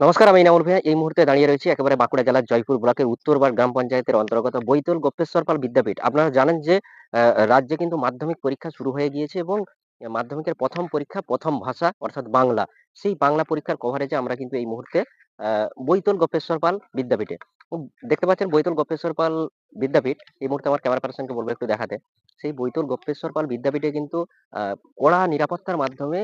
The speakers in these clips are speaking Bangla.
নমস্কার, আমি ইনামুল ভাইয়া। এই মুহূর্তে দাঁড়িয়ে রয়েছি একেবারে বাঁকুড়া জেলার জয়পুর ব্লকের উত্তরবার গ্রাম পঞ্চায়েতের অন্তর্গত বৈতল গোপ্তেশ্বর পাল বিদ্যাপীঠ। আপনারা জানেন যে রাজ্যে কিন্তু মাধ্যমিক পরীক্ষা শুরু হয়ে গিয়েছে এবং মাধ্যমিকের প্রথম পরীক্ষা প্রথম ভাষা, অর্থাৎ বাংলা। সেই বাংলা পরীক্ষার কভারেজে আমরা কিন্তু এই মুহূর্তে বৈতল গোপেশ্বর পাল বিদ্যাপীঠে। দেখতে পাচ্ছেন বৈতল গোপেশ্বর পাল বিদ্যাপীঠ। এই মুহূর্তে আমার ক্যামেরা পার্সনকে বলব একটু দেখাতে। সেই বৈতল গোপেশ্বর পাল বিদ্যাপীঠে কিন্তু কড়া নিরাপত্তার মাধ্যমে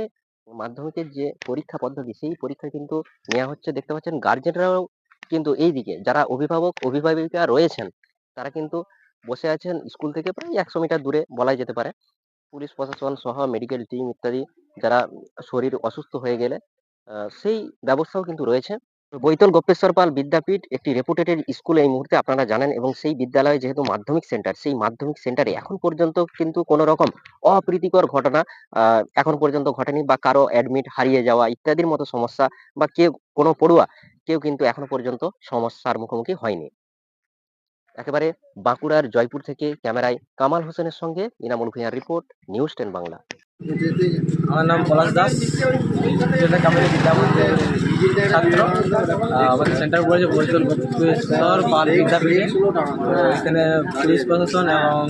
মাধ্যমিকের যে পরীক্ষা পদ্ধতি, সেই পরীক্ষা কিন্তু নেওয়া হচ্ছে, দেখতে পাচ্ছেন গার্জেনরাও কিন্তু এই দিকে, যারা অভিভাবক, অভিভাবিকা রয়েছেন, তারা কিন্তু বসে আছেন স্কুল থেকে প্রায় একশো মিটার দূরে বলাই যেতে পারে। পুলিশ প্রশাসন সহ মেডিকেল টিম ইত্যাদি যারা শরীর অসুস্থ হয়ে গেলে সেই ব্যবস্থাও কিন্তু রয়েছে। বৈতল গোপেশ্বর পাল বিদ্যাপীঠ একটি রেপুটেটেড স্কুল এই মুহূর্তে আপনারা জানেন এবং সেই বিদ্যালয়ে যেহেতু মাধ্যমিক সেন্টার সেই মাধ্যমিক সেন্টারে এখন পর্যন্ত কিন্তু কোনো রকম অপ্রীতিকর ঘটনা এখন পর্যন্ত ঘটেনি বা কারও অ্যাডমিট হারিয়ে যাওয়া ইত্যাদির মতো সমস্যা বা কেউ, কোনো পড়ুয়া কেউ কিন্তু এখনও পর্যন্ত সমস্যার মুখোমুখি হয়নি। একেবারে বাঁকুড়ার জয়পুর থেকে ক্যামেরায় কামাল হোসেনের সঙ্গে ইনামুল ভূঁইয়ার রিপোর্ট নিউজ টেন বাংলা আমার নাম পলাশ দাস। যেটা কামেরি বিদ্যাপীঠের ছাত্র। আমাদের সেন্টার পড়েছে বৈতল গুপ্তেশ্বর পাল বিদ্যাপীঠে। এখানে পুলিশ প্রশাসন এবং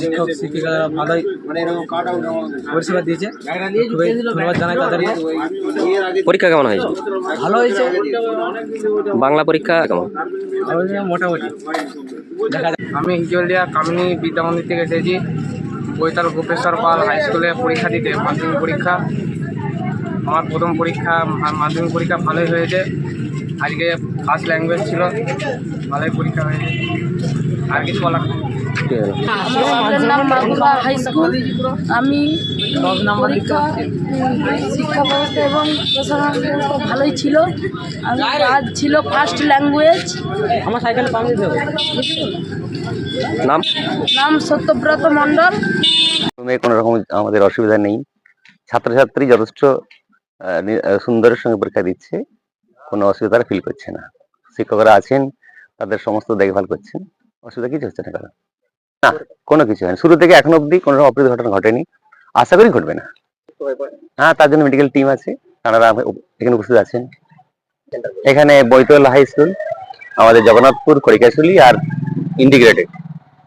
শিক্ষক শিক্ষিকারা ভালোই পরিষেবা দিয়েছে। খুবই ধন্যবাদ জানাই তাদেরকে। পরীক্ষা কেমন হয়েছে? ভালো হয়েছে। বাংলা পরীক্ষা কেমন? মোটামুটি। দেখা যাক। আমি হিজলদিয়া কামিনী বিদ্যা মন্দির থেকে এসেছি। বৈতাল গোপেশ্বর পাল হাই স্কুলে পরীক্ষা দিতে মাধ্যমিক পরীক্ষা আমার প্রথম পরীক্ষা মাধ্যমিক পরীক্ষা ভালোই হয়েছে আজকে ফার্স্ট ল্যাঙ্গুয়েজ ছিল, ভালোই পরীক্ষা হয়েছে আর কিছু বলার নাম হাই স্কুল। আমি পরীক্ষা শিক্ষা ব্যবস্থা এবং প্রশাসন ব্যবস্থা ভালোই ছিল। আমি আজ ছিল ফার্স্ট ল্যাঙ্গুয়েজ আমার সাইকেলে পাম দিতে হবে। নাম? নাম সত্যব্রত মণ্ডল। কোনো রকম আমাদের অসুবিধা নেই। ছাত্রছাত্রী যথেষ্ট সুন্দরের সঙ্গে পরীক্ষা দিচ্ছে। কোনো অসুবিধা ফিল করছে না। শিক্ষকরা আছেন তাদের সমস্ত দেখভাল করছেন। অসুবিধা কিছু হচ্ছে না কারণ না কোনো কিছু হয়নি। শুরু থেকে এখন অবধি কোনো রকম অপ্রীতি ঘটনা। ঘটেনি আশা করি ঘটবে না। হ্যাঁ তার জন্য মেডিকেল টিম আছে। তারা এখানে উপস্থিত আছেন। এখানে বৈতল হাই স্কুল আমাদের জগন্নাথপুর খড়িকাশুলি আর integrated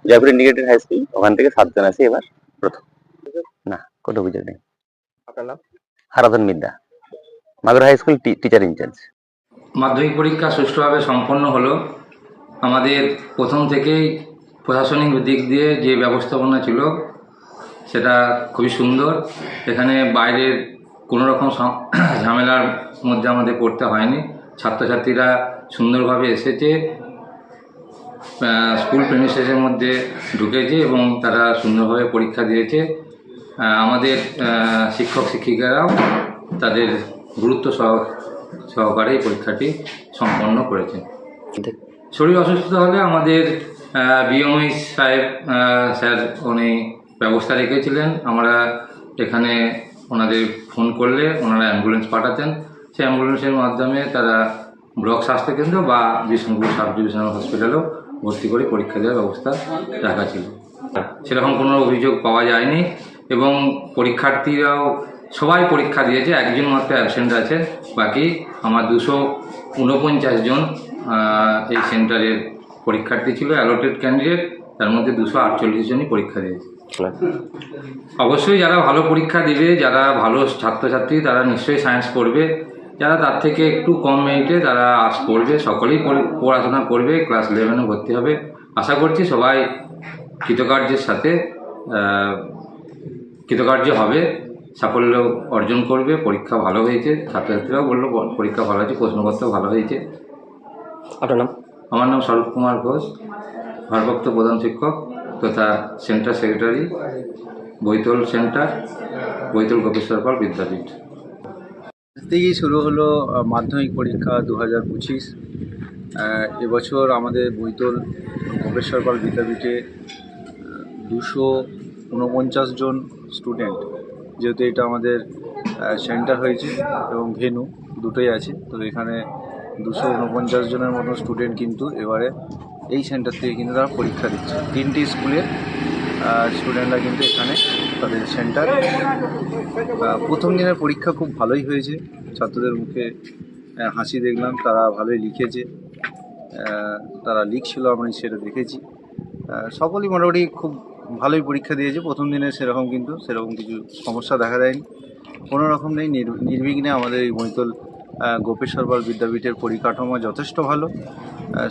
Jaipur integrated high school ওখান থেকে সাতজন আছে এবার প্রথম। না কোনো অভিযোগ নেই। Haradhan Midya. Magur high school teacher in charge মাধ্যমিক পরীক্ষা সুষ্ঠুভাবে সম্পন্ন হলো। আমাদের প্রথম থেকেই প্রশাসনিক দিক দিয়ে যে ব্যবস্থাপনা ছিল সেটা খুবই সুন্দর। এখানে বাইরের কোনো রকম ঝামেলার মধ্যে আমাদের পড়তে হয়নি। ছাত্রছাত্রীরা সুন্দরভাবে এসেছে স্কুল প্রেমিসেসের মধ্যে ঢুকেছে এবং তারা সুন্দরভাবে পরীক্ষা দিয়েছে। আমাদের শিক্ষক শিক্ষিকারাও তাদের গুরুত্ব সহ সহকারে পরীক্ষাটি সম্পন্ন করেছে। শরীর অসুস্থ হলে আমাদের বিএমই সাহেব স্যার উনি ব্যবস্থা রেখেছিলেন। আমরা এখানে ওনাদের ফোন করলে ওনারা অ্যাম্বুলেন্স পাঠাতেন। সেই অ্যাম্বুলেন্সের মাধ্যমে তারা ব্লক স্বাস্থ্যকেন্দ্র বা বিষ্ণুপুর সাব ডিভিশনাল হসপিটালেও ভর্তি করে পরীক্ষা দেওয়ার ব্যবস্থা রাখা ছিল। সেরকম কোনো অভিযোগ পাওয়া যায়নি এবং পরীক্ষার্থীরাও, সবাই পরীক্ষা দিয়েছে, একজন মাত্র অ্যাবসেন্ট আছে। বাকি আমার দুশো উনপঞ্চাশ জন এই সেন্টারের পরীক্ষার্থী ছিল অ্যালোটেড ক্যান্ডিডেট তার মধ্যে দুশো আটচল্লিশ জনই পরীক্ষা দিয়েছে। অবশ্যই যারা ভালো পরীক্ষা দিবে, যারা ভালো ছাত্রছাত্রী, তারা নিশ্চয়ই সায়েন্স পড়বে। যারা তার থেকে একটু কম মেরিটে তারা আর্টস পড়বে, সকলেই পড়ে- পড়াশোনা করবে ক্লাস ইলেভেনে ভর্তি হবে। আশা করছি সবাই কৃতকার্যের সাথে কৃতকার্য হবে, সাফল্য অর্জন করবে, পরীক্ষা ভালো হয়েছে, ছাত্রছাত্রীরাও বলল, পরীক্ষা ভালো হয়েছে, প্রশ্নপত্র ভালো হয়েছে। আপনার নাম? আমার নাম স্বরূপ কুমার ঘোষ, ভারপ্রাপ্ত প্রধান শিক্ষক তথা centre secretary, Baital centre, Baital Gopeshwar Pal Vidyapith. থেকেই শুরু হলো মাধ্যমিক পরীক্ষা দু হাজার পঁচিশ এবছর আমাদের বৈতল গোপেশ্বর পাল বিদ্যাপীঠে দুশো উনপঞ্চাশ জন স্টুডেন্ট যেহেতু এটা আমাদের সেন্টার হয়েছে এবং ভেনু দুটোই আছে, তো এখানে দুশো উনপঞ্চাশ জনের মতো স্টুডেন্ট কিন্তু এবারে এই সেন্টার থেকে কিন্তু তারা পরীক্ষা দিচ্ছে। তিনটি স্কুলের স্টুডেন্টরা কিন্তু এখানে তাদের সেন্টার প্রথম দিনের পরীক্ষা খুব ভালোই হয়েছে। ছাত্রদের মুখে হাসি দেখলাম, তারা ভালোই লিখেছে। তারা লিখছিল, আমি সেটা দেখেছি। সকলেই মোটামুটি খুব ভালোই পরীক্ষা দিয়েছে। প্রথম দিনে সেরকম কিন্তু সেরকম কিছু সমস্যা দেখা দেয়নি। কোনো রকম নেই, নির- নির্বিঘ্নে আমাদের এই বৈতল আহ, গোপেশ্বর পাল বিদ্যাপীঠের পরিকাঠামো যথেষ্ট ভালো।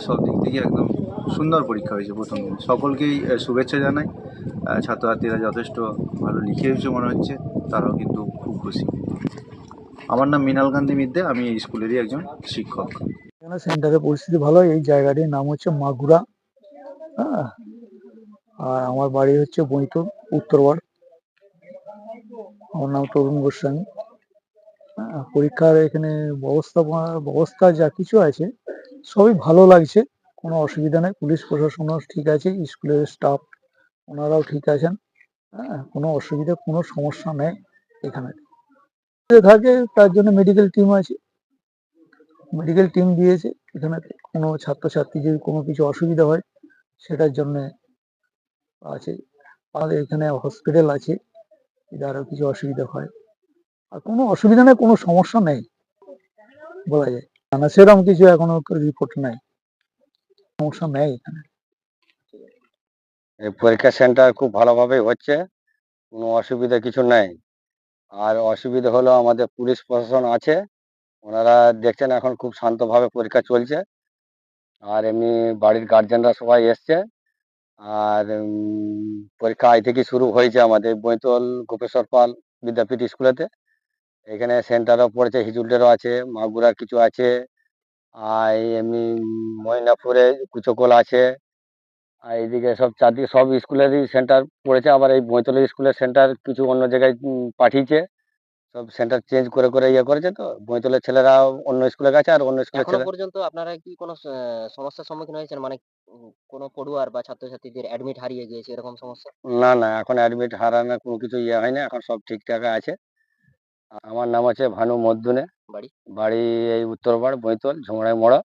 সব দিক থেকে একদম সুন্দর পরীক্ষা হয়েছে প্রথম দিন। সকলকেই শুভেচ্ছা জানাই। ছাত্রছাত্রীরা যথেষ্ট ভালো লিখেছে মনে হচ্ছে। তারাও কিন্তু খুব খুশি। আমার নাম মৃণাল কান্তি মিদ্দে। আমি স্কুলেরই একজন শিক্ষক। এখানে সেন্টারের পরিস্থিতি ভালো এই জায়গাটির নাম হচ্ছে মাগুরা। হ্যাঁ। আর আমার বাড়ি হচ্ছে বৈতল উত্তরবার আমার নাম তরুণ গোস্বামী। পরীক্ষার এখানে ব্যবস্থাপনা ব্যবস্থা যা কিছু আছে, সবই ভালো লাগছে। কোনো অসুবিধা নেই। পুলিশ প্রশাসনও ঠিক আছে, স্কুলের স্টাফ ওনারাও ঠিক আছেন। হ্যাঁ কোনো অসুবিধা, কোনো সমস্যা নেই এখানে। থাকে, তার জন্য মেডিকেল টিম আছে। মেডিকেল টিম দিয়েছে। এখানে কোনো ছাত্রছাত্রী যদি কোনো কিছু অসুবিধা হয়, সেটার জন্য আছে। আমাদের এখানে হসপিটাল আছে। যদি আরও কিছু অসুবিধা হয়। আর কোনো অসুবিধা নেই কোনো সমস্যা নেই বলা যায়। না, সেরকম কিছু এখনও রিপোর্ট নাই। সমস্যা নেই এখানে। এই পরীক্ষা সেন্টার খুব ভালোভাবেই হচ্ছে কোনো অসুবিধা কিছু নেই। আর অসুবিধা হলো আমাদের পুলিশ প্রশাসন আছে ওনারা দেখছেন এখন খুব শান্তভাবে পরীক্ষা চলছে। আর এমনি বাড়ির গার্জেনরা সবাই এসছে। আর পরীক্ষা আজ থেকে শুরু হয়েছে আমাদের বৈতল গোপেশ্বর পাল বিদ্যাপীঠ স্কুলেতে। এখানে সেন্টারও পড়েছে হিজুলটেরও আছে মাগুরার কিছু আছে আর এমনি ময়নাপুরে কুচকোল আছে আর এইদিকে সব চারদিকে সব স্কুলেরই সেন্টার পড়েছে আবার এই বৈতলের স্কুলের সেন্টার কিছু অন্য জায়গায় পাঠিয়েছে সব সেন্টার চেঞ্জ করে করে ইয়ে করেছে তো বৈতলের ছেলেরা অন্য স্কুলে গেছে আর অন্য এখনও ছেলে পর্যন্ত আপনারা কি কোনো সমস্যার সম্মুখীন হয়েছেন? মানে কোনো পড়ুয়ার বা ছাত্রছাত্রীদের অ্যাডমিট হারিয়ে গিয়েছে এরকম সমস্যা? না না এখন অ্যাডমিট হারানোর কোনো কিছু ইয়ে হয়নি এখন সব ঠিকঠাক আছে। আমার নাম আছে ভানু মদ্দুনে বাড়ি? বাড়ি এই উত্তরপাড় বৈতল ঝুমরাই মোড়া